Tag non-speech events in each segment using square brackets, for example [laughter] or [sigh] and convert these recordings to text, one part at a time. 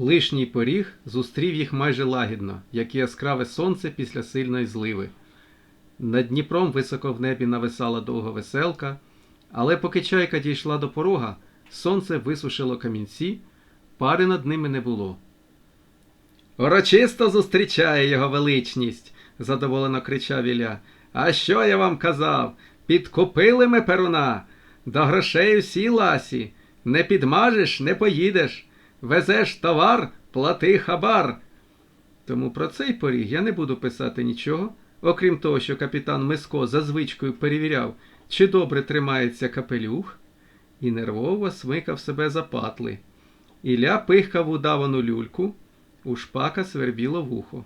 Лишній поріг зустрів їх майже лагідно, як і яскраве сонце після сильної зливи. Над Дніпром високо в небі нависала довга веселка, але поки чайка дійшла до порога, сонце висушило камінці, пари над ними не було. Урочисто зустрічає його величність, задоволено кричав Ілля. А що я вам казав? Підкупили ми перуна. До грошей всі ласі. Не підмажеш, не поїдеш. Везеш товар, плати хабар. Тому про цей поріг я не буду писати нічого, окрім того, що капітан Миско за звичкою перевіряв, чи добре тримається капелюх, і нервово смикав себе за патли. Ілля пихкав удавану люльку, у шпака свербіло вухо.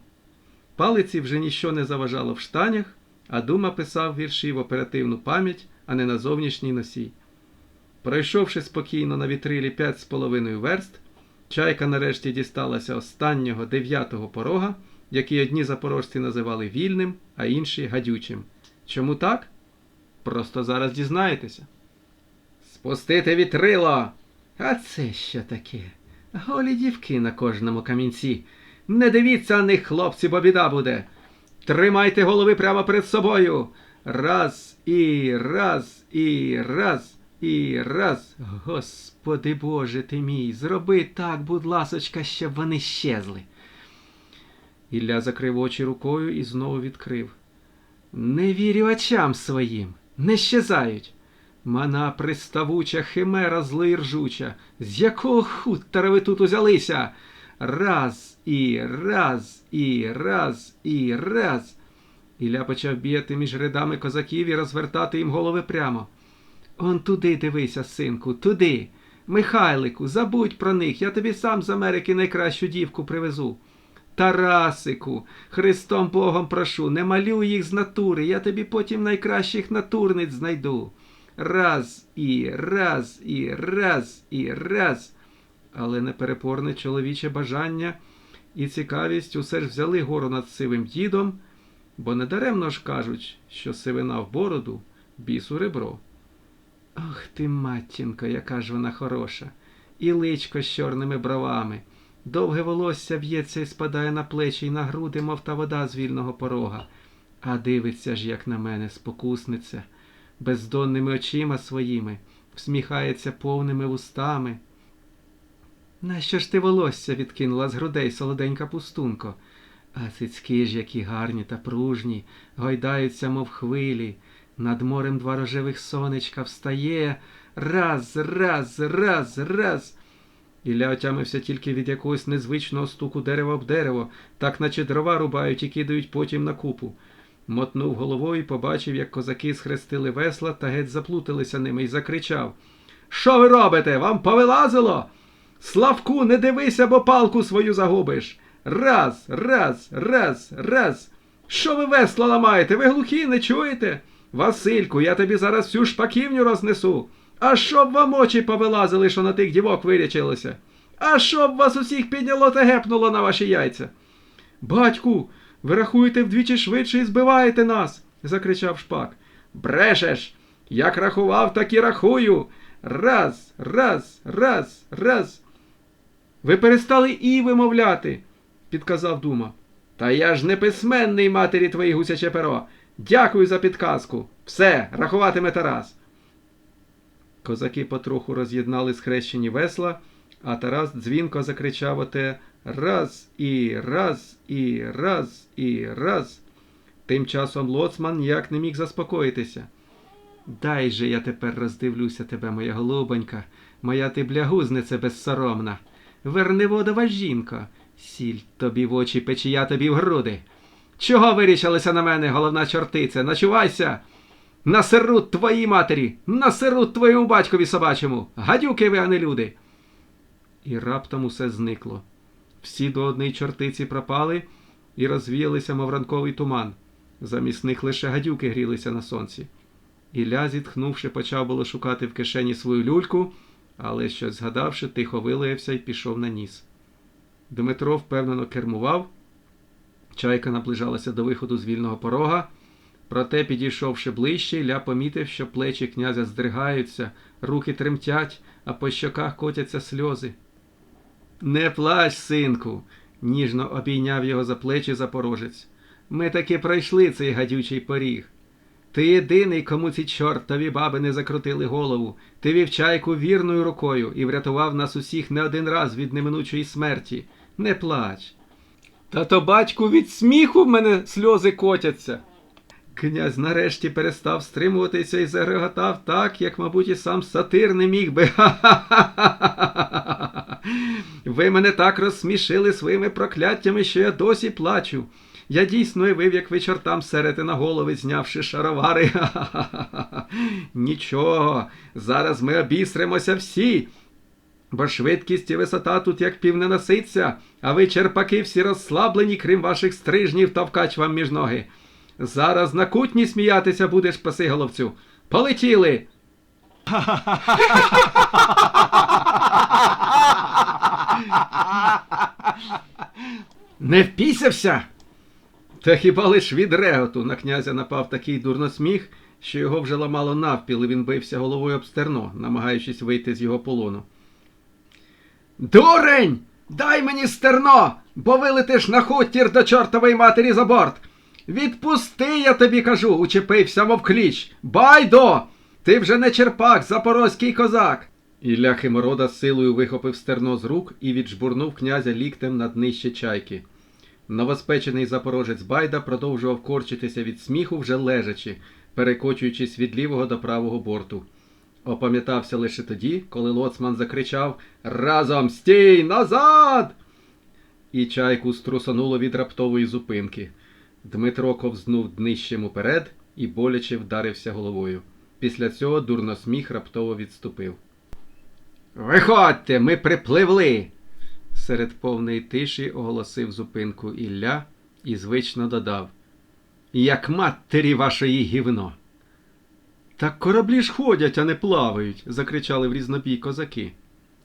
Палиці вже ніщо не заважало в штанях, а дума писав вірші в оперативну пам'ять, а не на зовнішній носій. Пройшовши спокійно на вітрилі п'ять з половиною верст, чайка нарешті дісталася останнього дев'ятого порога, який одні запорожці називали вільним, а інші гадючим. Чому так? Просто зараз дізнаєтеся. Спустити вітрило! А це що таке? Голі дівки на кожному камінці. Не дивіться на них, хлопці, бо біда буде. Тримайте голови прямо перед собою. Раз і раз і раз і раз. Господи Боже ти мій, зроби так, будь ласочка, щоб вони щезли. Ілля закрив очі рукою і знову відкрив. Не вірю очам своїм, не щезають. Мана приставуча химера зла і ржуча. З якого хутора ви тут узялися? Раз і раз і раз і раз. Ілля почав бігати між рядами козаків і розвертати їм голови прямо. Он туди дивися, синку, туди. Михайлику, забудь про них, я тобі сам з Америки найкращу дівку привезу. Тарасику, Христом Богом прошу, не малюй їх з натури, я тобі потім найкращих натурниць знайду. Раз і раз і раз і раз. Але неперепорне чоловіче бажання і цікавість усе ж взяли гору над сивим дідом, бо недаремно ж кажуть, що сивина в бороду, бісу ребро. Ох ти, матінко, яка ж вона хороша, і личко з чорними бровами. Довге волосся в'ється і спадає на плечі й на груди, мов та вода з вільного порога. А дивиться ж, як на мене, спокусниця, бездонними очима своїми, всміхається повними вустами. Нащо ж ти волосся відкинула з грудей, солоденька пустунко? А цицьки ж, які гарні та пружні, гойдаються, мов хвилі. Над морем два рожевих сонечка встає. Раз, раз, раз, раз. Ілля отямився тільки від якогось незвичного стуку дерева об дерево, так наче дрова рубають і кидають потім на купу. Мотнув головою і побачив, як козаки схрестили весла та геть заплуталися ними і закричав Що ви робите? Вам повилазило? Славку, не дивися, бо палку свою загубиш. Раз, раз, раз, раз. Що ви весла ламаєте? Ви глухі, не чуєте? Васильку, я тобі зараз всю шпаківню рознесу. А щоб вам очі повилазили, що на тих дівок вирячилося. А щоб вас усіх підняло та гепнуло на ваші яйця. Батьку, ви рахуєте вдвічі швидше і збиваєте нас, закричав шпак. Брешеш! Як рахував, так і рахую. Раз, раз, раз, раз. Ви перестали і вимовляти, підказав Дума. Та я ж не письменний матері твої гусяче перо. Дякую за підказку. Все, рахуватиме Тарас. Козаки потроху роз'єднали схрещені весла, а Тарас дзвінко закричав оте раз і раз і раз і раз. Тим часом лоцман ніяк не міг заспокоїтися. Дай же я тепер роздивлюся тебе, моя голубонька, моя ти блягузнице безсоромна. Верневодова жінко, сіль тобі в очі печія тобі в груди. Чого вирішилися на мене, головна чортиця? Начувайся! Насерут твоїй матері, насерут твоєму батькові собачому, гадюки ви, а не люди. І раптом усе зникло. Всі до одної чортиці пропали і розвіялися, мов ранковий туман. Замість них лише гадюки грілися на сонці. Ілля, зітхнувши, почав було шукати в кишені свою люльку, але щось згадавши, тихо вилаявся і пішов на ніс. Дмитро впевнено кермував. Чайка наближалася до виходу з вільного порога. Проте, підійшовши ближче, Ілля помітив, що плечі князя здригаються, руки тремтять, а по щоках котяться сльози. Не плач, синку, ніжно обійняв його за плечі запорожець. Ми таки пройшли цей гадючий поріг. Ти єдиний, кому ці чортові баби не закрутили голову. Ти вів чайку вірною рукою і врятував нас усіх не один раз від неминучої смерті. Не плач. Та то батьку від сміху в мене сльози котяться. Князь нарешті перестав стримуватися і зареготав так, як, мабуть, і сам сатир не міг би. [laughs] Ви мене так розсмішили своїми прокляттями, що я досі плачу. Я дійсно явив, як ви чортам серете на голови, знявши шаровари. [laughs] Нічого, зараз ми обісремося всі. Бо швидкість і висота тут як півненаситься, а ви, черпаки, всі розслаблені, крім ваших стрижнів та вкач вам між ноги. Зараз на кутні сміятися будеш, пасиголовцю. Полетіли! Не впісявся? Та хіба лиш від реготу на князя напав такий дурносміх, що його вже ламало навпіл, і він бився головою об стерно, намагаючись вийти з його полону. Дурень! Дай мені стерно, бо вилетиш на хутір до чортової матері за борт. Відпусти, я тобі кажу, учепився мов кліч. Байдо! Ти вже не черпак, запорозький козак. Ілля Химорода силою вихопив стерно з рук і віджбурнув князя ліктем на днище чайки. Новоспечений запорожець Байда продовжував корчитися від сміху вже лежачи, перекочуючись від лівого до правого борту. Опам'ятався лише тоді, коли лоцман закричав Разом стій назад! І чайку струсануло від раптової зупинки. Дмитро ковзнув днищем уперед і боляче вдарився головою. Після цього дурносміх раптово відступив. Виходьте, ми припливли. Серед повної тиші оголосив зупинку Ілля і звично додав Як матері вашої гівно. Так кораблі ж ходять, а не плавають, закричали в різнобій козаки.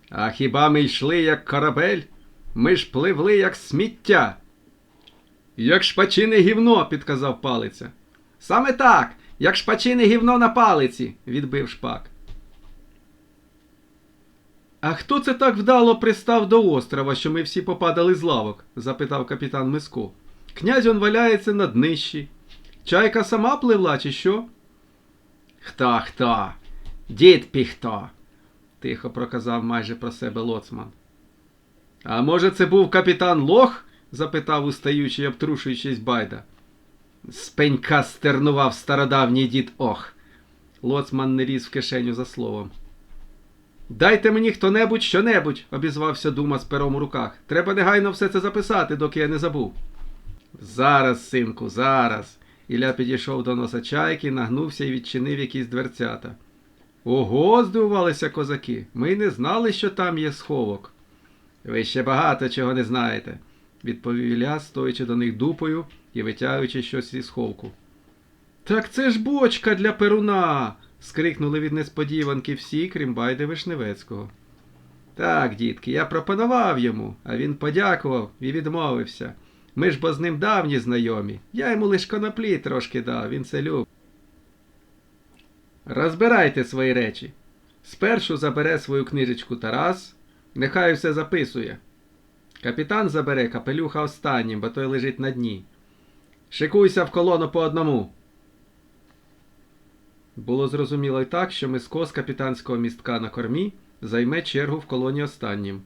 А хіба ми йшли як корабель? Ми ж пливли, як сміття. Як шпачине гівно, підказав палиця. Саме так, як шпачине гівно на палиці, відбив шпак. А хто це так вдало пристав до острова, що ми всі попадали з лавок? запитав капітан Миско. Князь он валяється на днищі. Чайка сама пливла, чи що? Хто хто? Дід піхто, тихо проказав майже про себе лоцман. А може, це був капітан Лох? запитав устаючи обтрушуючись байда. З пенька стернував стародавній дід Ох. Лоцман не ліз в кишеню за словом. Дайте мені хто-небудь що-небудь, обізвався Дума з пером у руках. Треба негайно все це записати, доки я не забув. Зараз, синку, зараз. Ілля підійшов до носа чайки, нагнувся і відчинив якісь дверцята. Ого, здивувалися козаки. Ми не знали, що там є сховок. Ви ще багато чого не знаєте, відповів Ілля, стоячи до них дупою і витягуючи щось зі сховку. Так це ж бочка для перуна. скрикнули від несподіванки всі, крім Байди Вишневецького. Так, дітки, я пропонував йому, а він подякував і відмовився. Ми ж бо з ним давні знайомі. Я йому лиш коноплі трошки дав, він це любить. Розбирайте свої речі. Спершу забере свою книжечку Тарас, нехай все записує. Капітан забере капелюха останнім, бо той лежить на дні. Шикуйся в колону по одному. Було зрозуміло й так, що Миско з капітанського містка на кормі займе чергу в колоні останнім.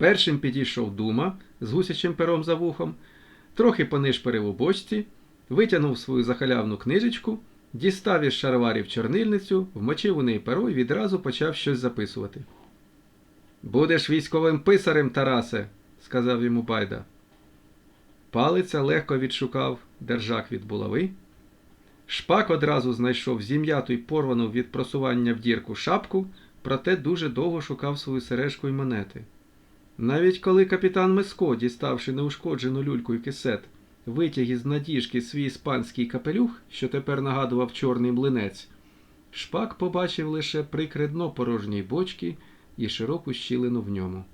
Першим підійшов Дума з гусячим пером за вухом, трохи понишпорив у бочці, витягнув свою захалявну книжечку, дістав із шароварів чорнильницю, вмочив у неї перо і відразу почав щось записувати. Будеш військовим писарем, Тарасе, сказав йому Байда. Палиця легко відшукав держак від булави. Шпак одразу знайшов зім'яту й порвану від просування в дірку шапку, проте дуже довго шукав свою сережку й монети. Навіть коли капітан Миско, діставши неушкоджену люльку й кисет, витяг із надіжки свій іспанський капелюх, що тепер нагадував чорний млинець, шпак побачив лише прикре дно порожньої бочки і широку щілину в ньому.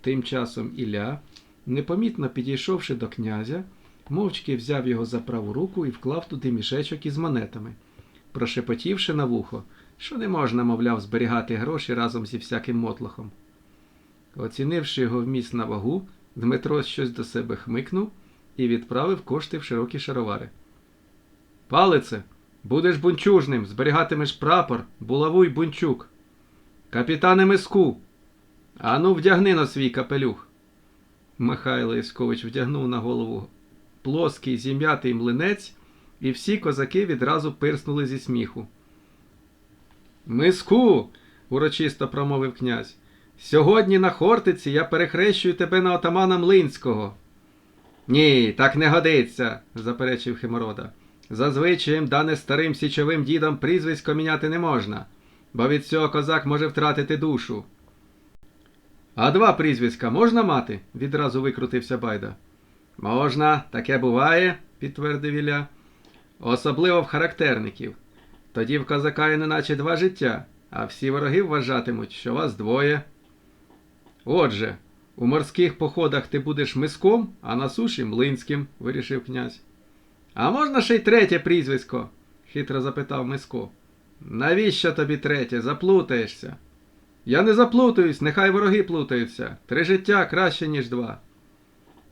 Тим часом Ілля, непомітно підійшовши до князя, мовчки взяв його за праву руку і вклав туди мішечок із монетами, прошепотівши на вухо, що не можна, мовляв, зберігати гроші разом зі всяким мотлохом. Оцінивши його вміст на вагу, Дмитро щось до себе хмикнув і відправив кошти в широкі шаровари. Палице, будеш бунчужним, зберігатимеш прапор, булавуй бунчук. Капітане Миску, ану вдягни на свій капелюх. Михайло Єскович вдягнув на голову плоский зім'ятий млинець, і всі козаки відразу пирснули зі сміху. Миску, урочисто промовив князь. Сьогодні на Хортиці я перехрещую тебе на отамана Млинського. Ні, так не годиться, заперечив Химорода. Зазвичаєм дане старим січовим дідам прізвисько міняти не можна, бо від цього козак може втратити душу. А два прізвиська можна мати? відразу викрутився Байда. Можна, таке буває, підтвердив Ілля. Особливо в характерників. Тоді в козака є неначе два життя, а всі вороги вважатимуть, що вас двоє. Отже, у морських походах ти будеш миском, а на суші млинським, вирішив князь. А можна ще й третє прізвисько? хитро запитав Миско. Навіщо тобі третє? Заплутаєшся. Я не заплутаюсь, нехай вороги плутаються. Три життя краще, ніж два.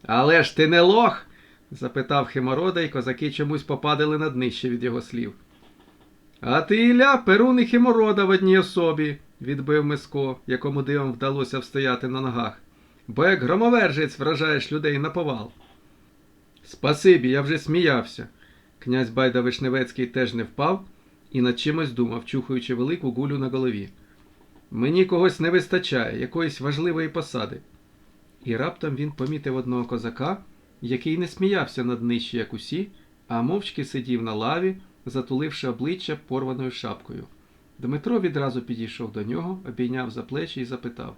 Але ж ти не лох? запитав Химорода, і козаки чомусь попадали на днище від його слів. А ти, Ілля, Перун і Химорода в одній особі, відбив Миско, якому дивом вдалося встояти на ногах. Бо як громовержець вражаєш людей на повал. Спасибі, я вже сміявся. Князь Байда Вишневецький теж не впав і над чимось думав, чухаючи велику гулю на голові. Мені когось не вистачає, якоїсь важливої посади. І раптом він помітив одного козака, який не сміявся над нижче, як усі, а мовчки сидів на лаві, затуливши обличчя порваною шапкою. Дмитро відразу підійшов до нього, обійняв за плечі і запитав: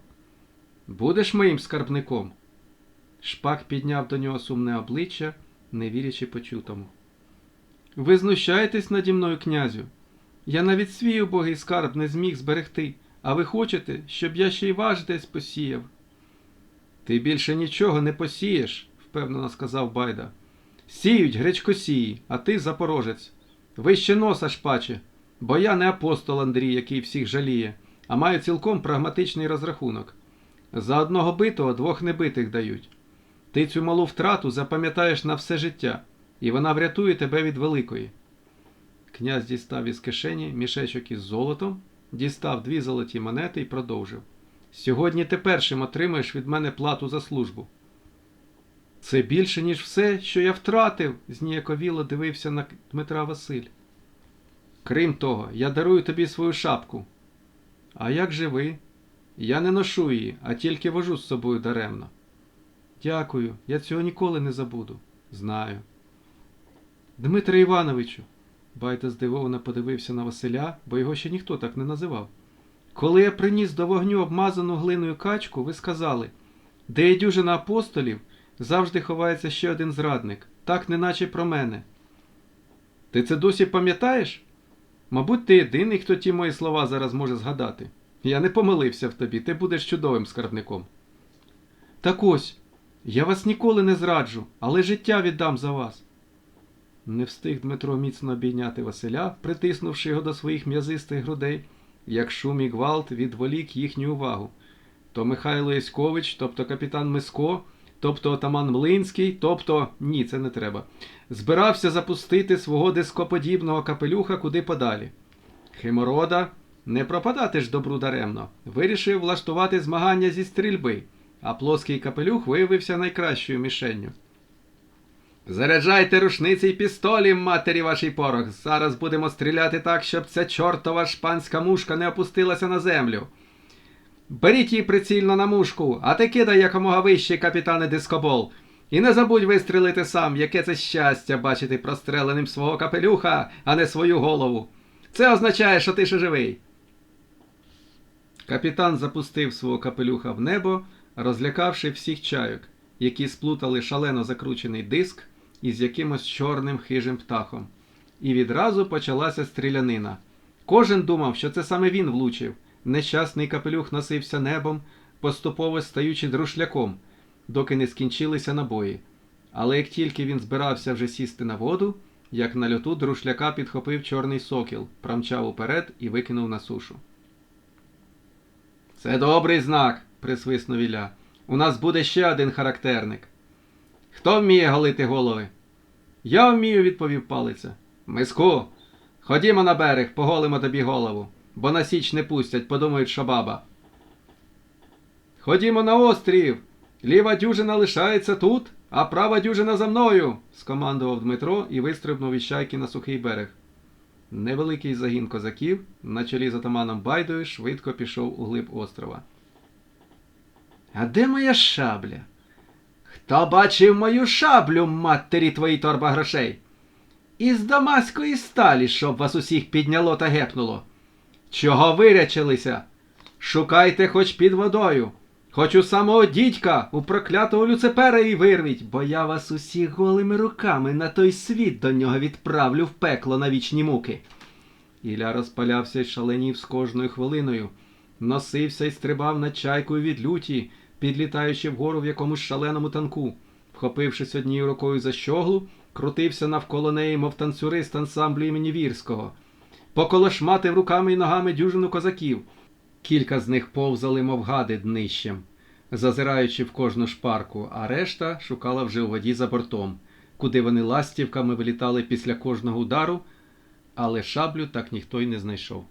Будеш моїм скарбником? Шпак підняв до нього сумне обличчя, не вірячи почутому. Ви знущаєтесь наді мною, князю. Я навіть свій убогий скарб не зміг зберегти, а ви хочете, щоб я ще й ваш десь посіяв. Ти більше нічого не посієш, впевнено сказав Байда. Сіють гречкосії, а ти запорожець. Вище носа шпаче, бо я не апостол Андрій, який всіх жаліє, а маю цілком прагматичний розрахунок. За одного битого двох небитих дають. Ти цю малу втрату запам'ятаєш на все життя, і вона врятує тебе від великої. Князь дістав із кишені мішечок із золотом, дістав дві золоті монети і продовжив. Сьогодні ти першим отримаєш від мене плату за службу. Це більше, ніж все, що я втратив, зніяковіло дивився на Дмитра Василь. Крім того, я дарую тобі свою шапку. А як же ви? Я не ношу її, а тільки вожу з собою даремно. Дякую, я цього ніколи не забуду. Знаю. Дмитре Івановичу, Байда здивовано подивився на Василя, бо його ще ніхто так не називав. Коли я приніс до вогню обмазану глиною качку, ви сказали, де є дюжина апостолів, завжди ховається ще один зрадник, так неначе про мене. Ти це досі пам'ятаєш? Мабуть, ти єдиний, хто ті мої слова зараз може згадати. Я не помилився в тобі, ти будеш чудовим скарбником. Так ось, я вас ніколи не зраджу, але життя віддам за вас. Не встиг Дмитро міцно обійняти Василя, притиснувши його до своїх м'язистих грудей, як шум і гвалт відволік їхню увагу. То Михайло Яськович, тобто капітан Миско, тобто отаман Млинський, тобто ні, це не треба, збирався запустити свого дископодібного капелюха куди подалі. Химорода, не пропадати ж добру даремно, вирішив влаштувати змагання зі стрільби, а плоский капелюх виявився найкращою мішенню. Заряджайте рушниці й пістолі, матері вашій порох. Зараз будемо стріляти так, щоб ця чортова шпанська мушка не опустилася на землю. Беріть її прицільно на мушку, а ти кидай якомога вище, капітане дискобол. І не забудь вистрілити сам, яке це щастя бачити простреленим свого капелюха, а не свою голову. Це означає, що ти ще живий. Капітан запустив свого капелюха в небо, розлякавши всіх чайок, які сплутали шалено закручений диск із якимось чорним хижим птахом. І відразу почалася стрілянина. Кожен думав, що це саме він влучив. Нещасний капелюх носився небом, поступово стаючи друшляком, доки не скінчилися набої. Але як тільки він збирався вже сісти на воду, як на льоту друшляка підхопив чорний сокіл, промчав уперед і викинув на сушу. Це добрий знак, присвиснув Ілля. У нас буде ще один характерник. Хто вміє голити голови? Я вмію, відповів палиця. Миску, ходімо на берег, поголимо тобі голову, бо на січ не пустять, подумають, що баба. Ходімо на острів. Ліва дюжина лишається тут, а права дюжина за мною, скомандував Дмитро і вистрибнув із чайки на сухий берег. Невеликий загін козаків на чолі з атаманом Байдою швидко пішов у глиб острова. А де моя шабля? Хто бачив мою шаблю, матері твої торба грошей? Із дамаської сталі, щоб вас усіх підняло та гепнуло. Чого вирячилися? Шукайте хоч під водою, хоч у самого дідька, у проклятого люципера і вирвіть, бо я вас усіх голими руками на той світ до нього відправлю в пекло на вічні муки. Ілля розпалявся й шаленів з кожною хвилиною, носився й стрибав над чайкою від люті, підлітаючи вгору в якомусь шаленому танку. Вхопившись однією рукою за щоглу, крутився навколо неї, мов танцюрист ансамблю імені Вірського. Поколошматив руками й ногами дюжину козаків. Кілька з них повзали, мов гади днищем, зазираючи в кожну шпарку, а решта шукала вже у воді за бортом, куди вони ластівками вилітали після кожного удару, але шаблю так ніхто й не знайшов.